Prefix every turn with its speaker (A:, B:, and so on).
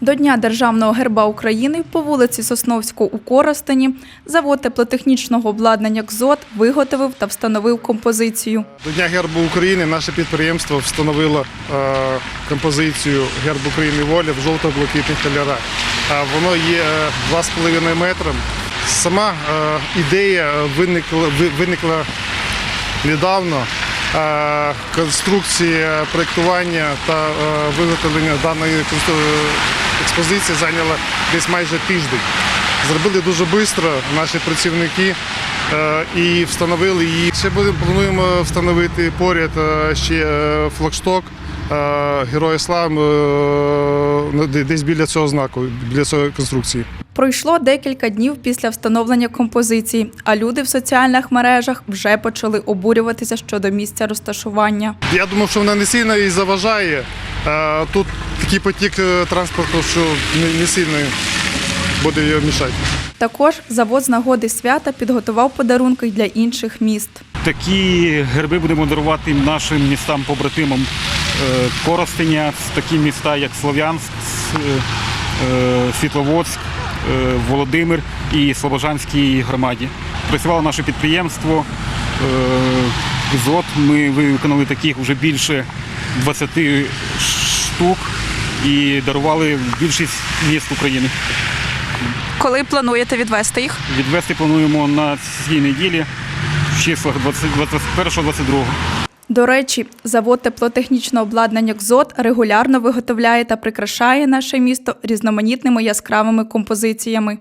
A: До Дня державного герба України по вулиці Сосновського у Коростені завод теплотехнічного обладнання «КЗОТ» виготовив та встановив композицію.
B: До Дня гербу України наше підприємство встановило е, композицію Герб України воля в жовто-блакитних кольорах. Воно є е, 2,5 метром. Сама е, ідея виникла, виникла недавно. Е, Конструкція, проєктування та е, виготовлення даної експозиції зайняло десь майже тиждень. Зробили дуже швидко наші працівники е, і встановили її. Ще будемо плануємо встановити поряд ще флагшток Героя Слави е, ну, десь біля цього знаку, біля цієї конструкції.
A: Пройшло декілька днів після встановлення композиції, а люди в соціальних мережах вже почали обурюватися щодо місця розташування.
B: Я думав, що вона не сильно і заважає. Е, Тут такий потік е, транспорту, що не- сильно буде її мішати.
A: Також завод з нагоди свята підготував подарунки для інших міст.
C: Такі герби будемо дарувати нашим містам побратимам Е, Коростеня, такі міста, як Слов'янськ, С- е, Світловодськ, е, Володимир і Слобожанській громаді. Працювало наше підприємство. е, ЗОТ. Ми виконали таких вже більше 20 штук і дарували більшість міст України.
A: Коли плануєте відвести їх?
C: Відвести плануємо на цій неділі в числах 21-22.
A: До речі, завод теплотехнічного обладнання «КЗОТ» регулярно виготовляє та прикрашає наше місто різноманітними яскравими композиціями.